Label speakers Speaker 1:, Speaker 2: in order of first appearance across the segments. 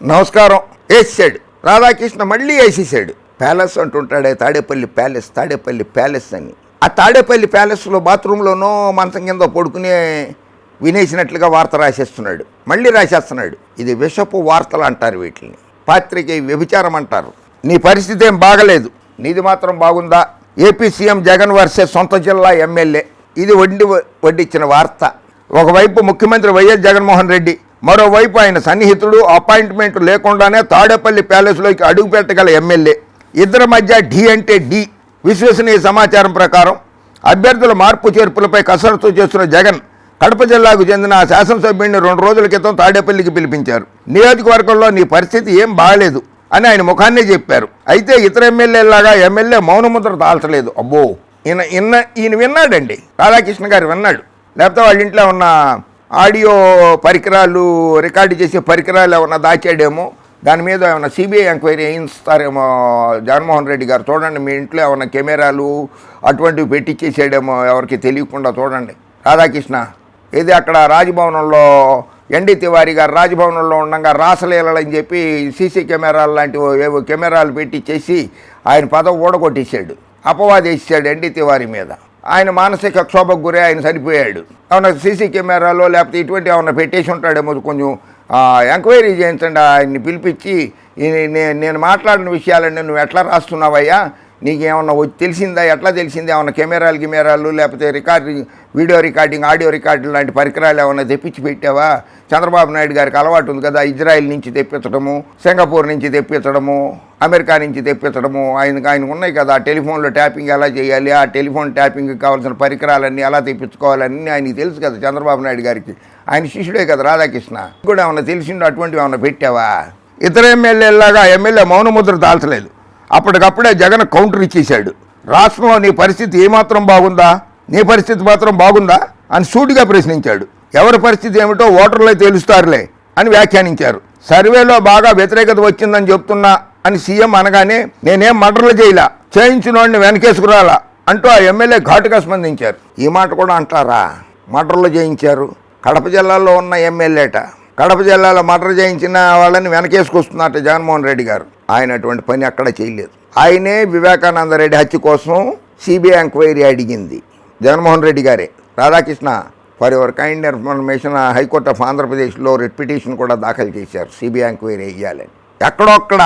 Speaker 1: నమస్కారం. వేసేసాడు. రాధాకృష్ణ మళ్ళీ వేసేసాడు. ప్యాలెస్ అంటుంటాడే తాడేపల్లి ప్యాలెస్ తాడేపల్లి ప్యాలెస్ అని. ఆ తాడేపల్లి ప్యాలెస్లో బాత్రూంలోనో మంచం కింద పడుకునే వినేసినట్లుగా వార్త రాసేస్తున్నాడు. మళ్ళీ రాసేస్తున్నాడు. ఇది విషపు వార్తలు అంటారు వీటిని. పాత్రికే వ్యభిచారం అంటారు. నీ పరిస్థితి ఏం బాగలేదు. నీది మాత్రం బాగుందా? ఏపీ సీఎం జగన్ వర్సెస్ సొంత జిల్లా ఎమ్మెల్యే. ఇది వడ్డి వడ్డిచ్చిన వార్త. ఒకవైపు ముఖ్యమంత్రి వైఎస్ జగన్మోహన్ రెడ్డి మరోవైపు ఆయన సన్నిహితుడు అపాయింట్మెంట్ లేకుండానే తాడేపల్లి ప్యాలెస్లోకి అడుగుపెట్టగల ఎమ్మెల్యే. ఇద్దరి మధ్య డి అంటే డి. విశ్వసనీయ సమాచారం ప్రకారం అభ్యర్థుల మార్పు చేర్పులపై కసరత్తు చేస్తున్న జగన్ కడప జిల్లాకు చెందిన ఆ శాసనసభ్యుడిని రెండు రోజుల క్రితం తాడేపల్లికి పిలిపించారు. నియోజకవర్గంలో నీ పరిస్థితి ఏం బాగలేదు అని ఆయన ముఖాన్నే చెప్పారు. అయితే ఇతర ఎమ్మెల్యేలాగా ఎమ్మెల్యే మౌనముద్ర దాల్చలేదు అబ్బో! ఈయన ఈయన ఈయన విన్నాడండి. రాధాకృష్ణ గారు విన్నాడు. లేకపోతే వాళ్ళ ఇంట్లో ఉన్న ఆడియో పరికరాలు రికార్డు చేసే పరికరాలు ఏమైనా దాచాడేమో? దాని మీద ఏమైనా సిబిఐ ఎంక్వైరీ వేయిస్తారేమో జగన్మోహన్ రెడ్డి గారు? చూడండి మీ ఇంట్లో ఏమైనా కెమెరాలు అటువంటివి పెట్టించేసాడేమో ఎవరికి తెలియకుండా చూడండి. రాధాకృష్ణ ఇది అక్కడ రాజభవనంలో ఎన్డీ తివారి గారు రాజభవనంలో ఉండగా రాసలీలలు అని చెప్పి సీసీ కెమెరాలు లాంటివి ఏవో కెమెరాలు పెట్టించేసి ఆయన పదవి ఊడగొట్టేశాడు. అపవాదేసాడు ఎన్డీ తివారి మీద. ఆయన మానసిక క్షోభకు గురే ఆయన చనిపోయాడు ఏమన్నా సీసీ కెమెరాలో లేకపోతే ఇటువంటి ఏమన్నా పెట్టేసి ఉంటాడేమో కొంచెం ఎంక్వైరీ చేయించండి ఆయన్ని పిలిపించి నేను మాట్లాడిన విషయాలన్నీ నువ్వు ఎట్లా రాస్తున్నావయ్యా? నీకేమన్నా వచ్చి తెలిసిందా? ఎట్లా తెలిసిందా? ఏమన్నా కెమెరాలు గిమెరాలు లేకపోతే recording video recording audio recording లాంటి పరికరాలు ఏమన్నా తెప్పించి పెట్టావా? చంద్రబాబు నాయుడు గారికి అలవాటు ఉంది కదా ఇజ్రాయెల్ నుంచి తెప్పించడము సింగపూర్ నుంచి తెప్పించడము అమెరికా నుంచి తెప్పించడము ఆయనకు ఆయన ఉన్నాయి కదా టెలిఫోన్లో ట్యాపింగ్ ఎలా చేయాలి ఆ టెలిఫోన్ ట్యాపింగ్కి కావాల్సిన పరికరాలన్నీ ఎలా తెప్పించుకోవాలన్నీ ఆయనకి తెలుసు కదా చంద్రబాబు నాయుడు గారికి. ఆయన శిష్యుడే కదా రాధాకృష్ణ. కూడా ఏమన్నా తెలిసిండో అటువంటివి ఏమన్నా పెట్టావా? ఇతర ఎమ్మెల్యేలాగా ఎమ్మెల్యే మౌనముద్ర దాల్చలేదు. అప్పటికప్పుడే జగన్ కౌంటర్ ఇచ్చేశాడు. రాష్ట్రంలో నీ పరిస్థితి ఏమాత్రం బాగుందా? నీ పరిస్థితి మాత్రం బాగుందా? అని సూటిగా ప్రశ్నించాడు. ఎవరి పరిస్థితి ఏమిటో ఓటర్లే తేలుస్తారులే అని వ్యాఖ్యానించారు. సర్వేలో బాగా వ్యతిరేకత వచ్చిందని చెప్తున్నా అని సీఎం అనగానే నేనేం మర్డర్లు చేయలా? చేయించినోడిని వెనకేసుకురాలా? అంటూ ఆ ఎమ్మెల్యే ఘాటుగా స్పందించారు. ఈ మాట కూడా అంటారా? మర్డర్లు చేయించారు. కడప జిల్లాలో ఉన్న ఎమ్మెల్యేట. కడప జిల్లాలో మర్డర్ చేయించిన వాళ్ళని వెనకేసుకొస్తున్నట్టు జగన్మోహన్ రెడ్డి గారు. ఆయన అటువంటి పని అక్కడ చేయలేదు. ఆయనే వివేకానంద రెడ్డి హత్య కోసం సిబిఐ ఎంక్వైరీ అడిగింది. జగన్మోహన్ రెడ్డి గారే. Radhakrishna for your kind information high court of ఆంధ్రప్రదేశ్లో రిట్ పిటిషన్ కూడా దాఖలు చేశారు. సిబిఐ ఎంక్వైరీ వేయాలని ఎక్కడొక్కడ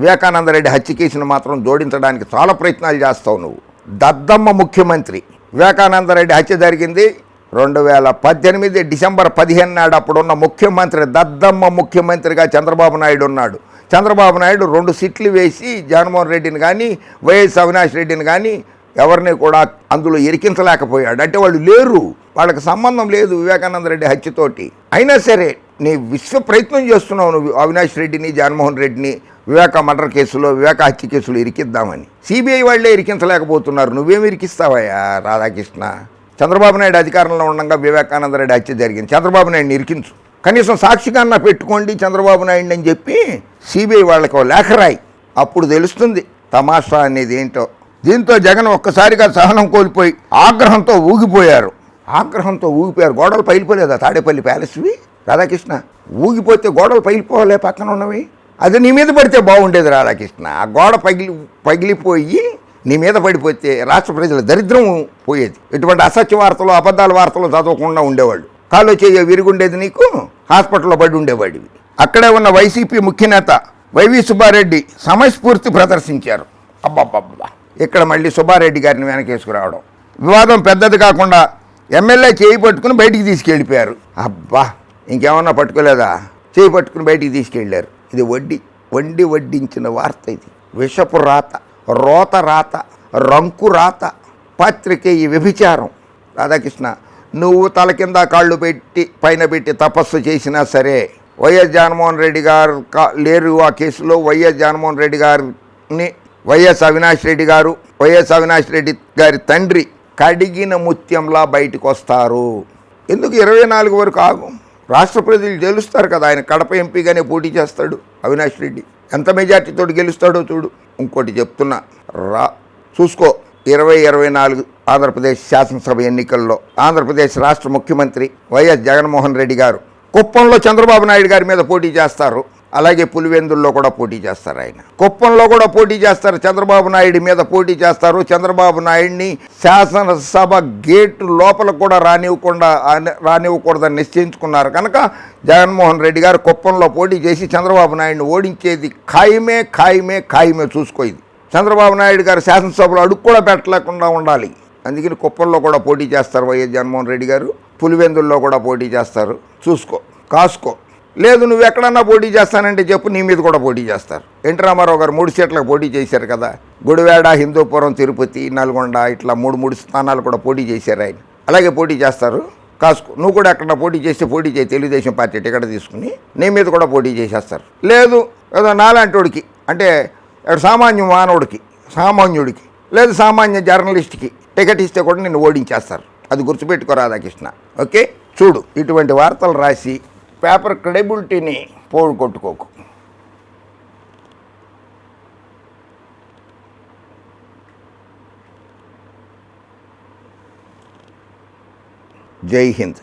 Speaker 1: వివేకానంద రెడ్డి హత్య కేసును మాత్రం జోడించడానికి చాలా ప్రయత్నాలు చేస్తావు నువ్వు. దద్దమ్మ ముఖ్యమంత్రి. వివేకానంద రెడ్డి హత్య జరిగింది రెండు వేల పద్దెనిమిది డిసెంబర్ పదిహేను నాడు అప్పుడున్న ముఖ్యమంత్రి దద్దమ్మ ముఖ్యమంత్రిగా చంద్రబాబు నాయుడు ఉన్నాడు. చంద్రబాబు నాయుడు రెండు సిట్లు వేసి జగన్మోహన్ రెడ్డిని కానీ వైఎస్ అవినాష్ రెడ్డిని కానీ ఎవరిని కూడా అందులో ఇరికించలేకపోయాడు. అంటే వాళ్ళు లేరు. వాళ్ళకి సంబంధం లేదు వివేకానంద రెడ్డి హత్యతోటి. అయినా సరే నీ విశ్వ ప్రయత్నం చేస్తున్నావు నువ్వు అవినాష్ రెడ్డిని జగన్మోహన్ రెడ్డిని వివేక మర్డర్ కేసులో వివేక హత్య కేసులు ఇరికిద్దామని. సిబిఐ వాళ్ళే ఇరికించలేకపోతున్నారు. నువ్వేం ఇరికిస్తావయ్యా రాధాకృష్ణ? చంద్రబాబు నాయుడు అధికారంలో ఉండగా వివేకానంద రెడ్డి హత్య జరిగింది. చంద్రబాబు నాయుడిని ఇరికించు. కనీసం సాక్షిగాన్న పెట్టుకోండి చంద్రబాబు నాయుడు అని చెప్పి సిబిఐ వాళ్ళకి లేఖ రాయి. అప్పుడు తెలుస్తుంది తమాషా అనేది ఏంటో. దీంతో జగన్ ఒక్కసారిగా సహనం కోల్పోయి ఆగ్రహంతో ఊగిపోయారు. ఆగ్రహంతో ఊగిపోయారు. గోడలు పైలిపోలేదా తాడేపల్లి ప్యాలెస్వి? రాధాకృష్ణ ఊగిపోతే గోడలు పగిలిపోలే పక్కన ఉన్నవి? అది నీ మీద పడితే బాగుండేది రాధాకృష్ణ. ఆ గోడ పగిలి పగిలిపోయి నీ మీద పడిపోతే రాష్ట్ర ప్రజల దరిద్రం పోయేది. ఎటువంటి అసత్య వార్తలు అబద్ధాల వార్తలు చదవకుండా ఉండేవాళ్ళు. కాలో చేయ విరుగుండేది నీకు? హాస్పిటల్లో పడి ఉండేవాడివి. అక్కడే ఉన్న వైసీపీ ముఖ్య నేత వైవి సుబ్బారెడ్డి సమయస్ఫూర్తి ప్రదర్శించారు. అబ్బబ్బబ్బా ఇక్కడ మళ్ళీ సుబ్బారెడ్డి గారిని వెనకేసుకురావడం. వివాదం పెద్దది కాకుండా ఎమ్మెల్యే చేయి పట్టుకుని బయటికి తీసుకెళ్ళిపోయారు. అబ్బా ఇంకేమన్నా పట్టుకోలేదా? చేయి పట్టుకుని బయటికి తీసుకెళ్ళారు. ఇది వడ్డీ వండి వడ్డించిన వార్త ఇది. విషపు రాత రోత రాత రంకు రాత పాత్రికేయ వ్యభిచారం. రాధాకృష్ణ నువ్వు తల కింద కాళ్ళు పెట్టి పైన పెట్టి తపస్సు చేసినా సరే వైఎస్ జగన్మోహన్ రెడ్డి గారు లేరు ఆ కేసులో వైఎస్ జగన్మోహన్ రెడ్డి గారిని వైఎస్ అవినాష్ రెడ్డి గారు వైఎస్ అవినాష్ రెడ్డి గారి తండ్రి కడిగిన ముత్యంలా బయటకు వస్తారు ఎందుకు ఇరవై నాలుగు వరకు ఆగు? రాష్ట్ర ప్రజలు గెలుస్తారు కదా ఆయన కడప ఎంపీగానే పోటీ చేస్తాడు అవినాష్ రెడ్డి. ఎంత మెజార్టీతో గెలుస్తాడో చూడు. ఇంకోటి చెప్తున్నా. రా చూసుకో. ఇరవై ఇరవై నాలుగు ఆంధ్రప్రదేశ్ శాసనసభ ఎన్నికల్లో ఆంధ్రప్రదేశ్ రాష్ట్ర ముఖ్యమంత్రి వైఎస్ జగన్మోహన్ రెడ్డి గారు కుప్పంలో చంద్రబాబు నాయుడు గారి మీద పోటీ చేస్తారు. అలాగే పులివెందుల్లో కూడా పోటీ చేస్తారు ఆయన. కుప్పంలో కూడా పోటీ చేస్తారు. చంద్రబాబు నాయుడు మీద పోటీ చేస్తారు. చంద్రబాబు నాయుడిని శాసనసభ గేటు లోపల కూడా రానివ్వకుండా రానివ్వకూడదని నిశ్చయించుకున్నారు. కనుక జగన్మోహన్ రెడ్డి గారు కుప్పంలో పోటీ చేసి చంద్రబాబు నాయుడిని ఓడించేది ఖాయమే ఖాయమే ఖాయమే చూసుకోయింది చంద్రబాబు నాయుడు గారు శాసనసభలో అడుగు కూడా పెట్టలేకుండా ఉండాలి. అందుకని కుప్పంలో కూడా పోటీ చేస్తారు వైఎస్ జగన్మోహన్ రెడ్డి గారు. పులివెందుల్లో కూడా పోటీ చేస్తారు. చూసుకో కాసుకో. లేదు నువ్వు ఎక్కడన్నా పోటీ చేస్తానంటే చెప్పు నీ మీద కూడా పోటీ చేస్తారు. ఎన్టీ రామారావు గారు మూడు సీట్లకు పోటీ చేశారు కదా. గుడివాడ హిందూపురం తిరుపతి నల్గొండ ఇట్లా మూడు మూడు స్థానాలు కూడా పోటీ చేశారు ఆయన. అలాగే పోటీ చేస్తారు. కాసుకో. నువ్వు కూడా ఎక్కడ పోటీ చేస్తే పోటీ చేయి. తెలుగుదేశం పార్టీ టికెట్ తీసుకుని నీ మీద కూడా పోటీ చేసేస్తారు. లేదు ఏదో నాలాంటోడికి అంటే సామాన్య మానవుడికి సామాన్యుడికి లేదు సామాన్య జర్నలిస్ట్కి టికెట్ ఇస్తే కూడా నిన్ను ఓడించేస్తారు. అది గుర్తుపెట్టుకో రాధాకృష్ణ. ఓకే? చూడు ఇటువంటి వార్తలు రాసి పేపర్ క్రెడిబిలిటీని పోడు కొట్టుకోకు జై హింద్.